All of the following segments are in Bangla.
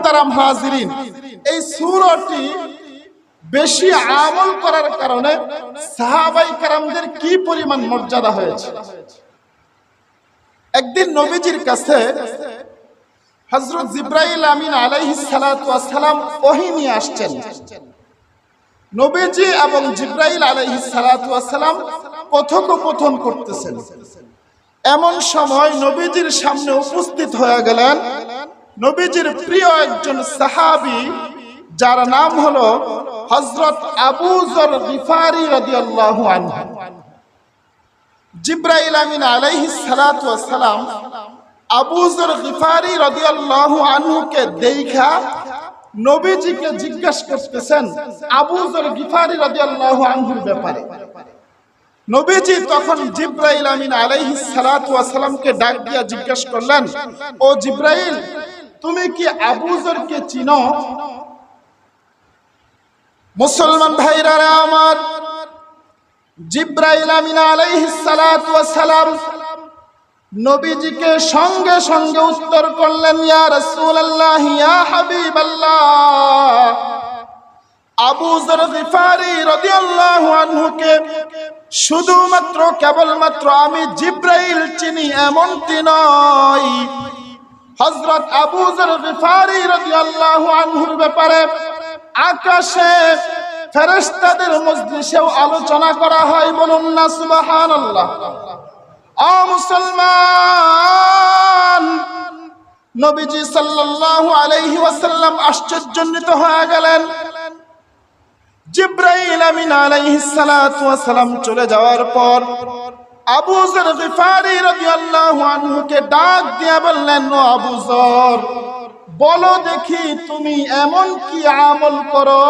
মোহতারাম হাজিরিন, এই সুরটি বেশি আমল করার কারণে সাহাবাই কারামদের কি পরিমাণ মর্যাদা হয়েছে? একদিন নবীজির কাছে হজরত জিব্রাইল আমিন আলাইহিস সালাতু ওয়াস সালাম ওহী নিয়ে আসছেন। নবীজি এবং জিব্রাইল ওয়াস সালাম কথোপকথন করতেছেন। এমন সময় নবীজির সামনে উপস্থিত হয়ে গেলেন নবীজির প্রিয় একজন সাহাবী, যার নাম হলো হজরত আবু যর গিফারি রাদিয়াল্লাহু আনহু। জিব্রাইল আমিন আলাইহিস সালাতু ওয়াস সালাম আবু যর গিফারি রাদিয়াল্লাহু আনহুকে দেখা নবীজিকে জিজ্ঞাসা করতেছেন আবু যর গিফারি রাদিয়াল্লাহু আনহুর ব্যাপারে। নবীজি তখন জিব্রাইল আমিন আলাইহিস সালাতু ওয়াস সালামকে ডাক দিয়া জিজ্ঞাসা করলেন, ও জিব্রাইল তুমি কি আবু যরকে চিনো? মুসলমান ভাইরা আমার, জিব্রাইল আমিন সালাম নবীজিকে সঙ্গে সঙ্গে উত্তর করলেন, ইয়া রাসূলুল্লাহ, ইয়া হাবিবাল্লাহ। আবু যর গিফারি রাদিয়াল্লাহু আনহুকে শুধুমাত্র, কেবলমাত্র আমি জিব্রাইল চিনি, এমনটি নয়। হযরত আবু যর গিফারি রাদিয়াল্লাহু আনহুর ব্যাপারে আকাশে ফেরেশতাদের মজলিসেও আলোচনা করা হয়, বলুন না, সুবহানাল্লাহ। ও মুসলমান, নবীজি সাল্লাল্লাহু আলাইহি ওয়াসাল্লাম আশ্চর্যান্বিত হয়ে গেলেন। জিব্রাইল আমিন আলাইহিস সালাতু ওয়াসালাম চলে যাওয়ার পর আবু যর গিফারি রাদিয়াল্লাহু আনহুকে ডাক দিয়া বললেন, ও আবু বলো দেখি তুমি এমন কি আমল করো,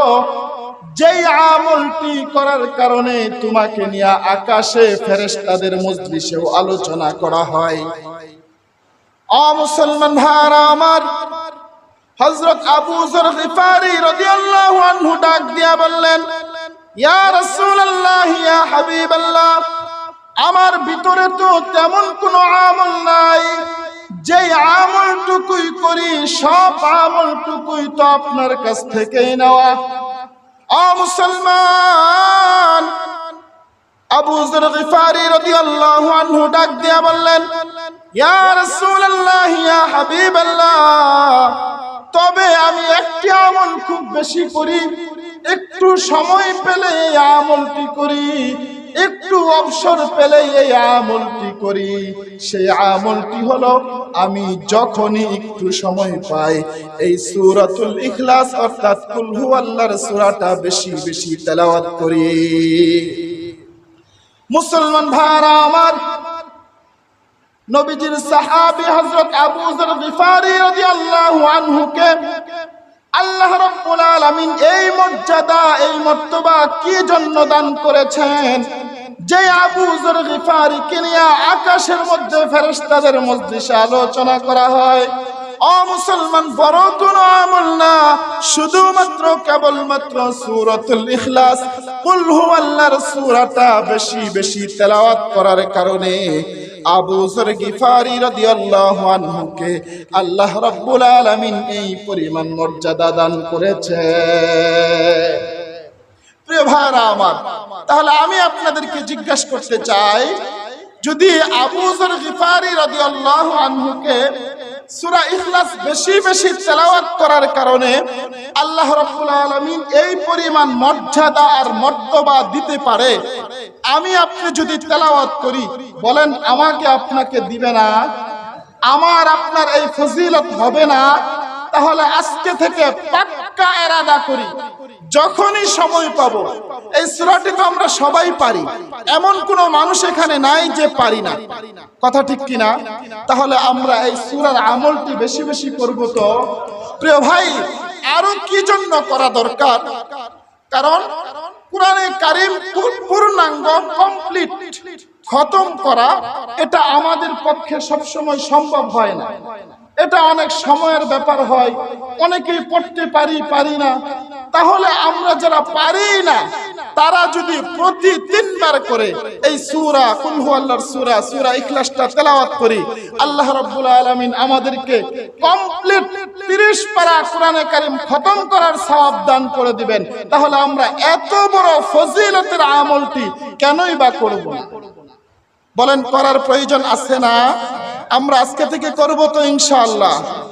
যেই আমলটি করার কারণে তোমাকে নিয়ে আকাশে ফেরেশতাদের মজলিসেও আলোচনা করা হয়। অ মুসলমান ভাইরা আমার, হযরত আবু যর গিফারি রাদিয়াল্লাহু আনহু ডাক দিয়া বললেন, ইয়া রাসূলুল্লাহ, ইয়া হাবিবাল্লাহ আমার ভিতরে তো তেমন কোনো আমল নাই। যে আমলটুকুই করি, সব আমলটুকুই তো আপনার কাছ থেকেই নেওয়া। মুসলমান, আবু যর গিফারি রাদিয়াল্লাহু আনহু ডাক দিয়া বললেন, ইয়া রাসূলুল্লাহ, ইয়া হাবিবাল্লাহ, তবে আমি একটি আমল খুব বেশি করি। একটু সময় পেলে আমলটি করি। একটু অবসর পেলে এই আমলটি করি। সেই আমলটি হলো, আমি যখনই একটু সময় পাই, এই সূরাতুল ইখলাস অর্থাৎ কুল হুয়াল্লাহর সূরাটা বেশি বেশি তেলাওয়াত করি। মুসলমান ভাইরা আমার, নবীজির সাহাবী হযরত আবু যর গিফারি রাদিয়াল্লাহু আনহুকে আল্লাহ রাব্বুল আলামিন, এই মর্যাদা, এই মর্তবা কি জন্য দান করেছেন? যে আবু যর গিফারিকে নিয়ে আকাশের মধ্যে ফেরেশতাদের মজলিসে আলোচনা করা হয়। ও মুসলমান, বড় কোন আমল না, শুধুমাত্র কেবলমাত্র সূরাতুল ইখলাস। কুল সূরাটা বেশি বেশি তেলাওয়াত করার কারণে আবু যর গিফারি রাদিয়াল্লাহু আনহুকে আল্লাহ রাব্বুল আলামিন এই পরিমাণ মর্যাদা দান করেছে। প্রিয় ভাইরা আমার, তাহলে আমি আপনাদেরকে জিজ্ঞাসা করতে চাই, যদি আবু যর গিফারি রাদিয়াল্লাহু আনহুকে সূরা ইখলাস বেশি বেশি তেলাওয়াত করার কারণে আল্লাহ রাব্বুল আলামিন এই পরিমাণ মর্যাদা আর মর্তবা দিতে পারে আমি আপনি যদি তেলাওয়াত করি, বলেন, আমাকে আপনাকে দিবে না, আমার আপনার এই ফজিলত হবে না, তাহলে আজকে থেকে পাক্কা এরাদা করি, যখনই সময় পাব। এই সূরাটি তো আমরা সবাই পারি, এমন কোন মানুষ এখানে নাই যে পারি না। কথা ঠিক কিনা? তাহলে আমরা এই সূরার আমলটি বেশি বেশি করব তো। প্রিয় ভাই, আরও কি জন্য করা দরকার? কারণ কোরআনে কারিম পূর- পূর্ণাঙ্গ কমপ্লিট খতম করা, এটা আমাদের পক্ষে সবসময় সম্ভব হয় না। এটা অনেক সময়ের ব্যাপার হয়, অনেকেই পড়তে পারি পারি না। তাহলে আমরা যারা পারি না, তারা যদি প্রতি তিনবার করে এই সূরা, কুল আল্লাহর সূরা সূরা ইখলাসটা তেলাওয়াত করি, আল্লাহ রাব্বুল আলামিন আমাদেরকে কমপ্লিট 30 পারা কোরআনে কারীম খতম করার সওয়াব দান করে দিবেন। তাহলে আমরা এত বড় ফজিলতের আমলটি কেনই বা করব না? বলেন, করার প্রয়োজন আছে না? আমরা আজকে থেকে করব তো ইনশাআল্লাহ।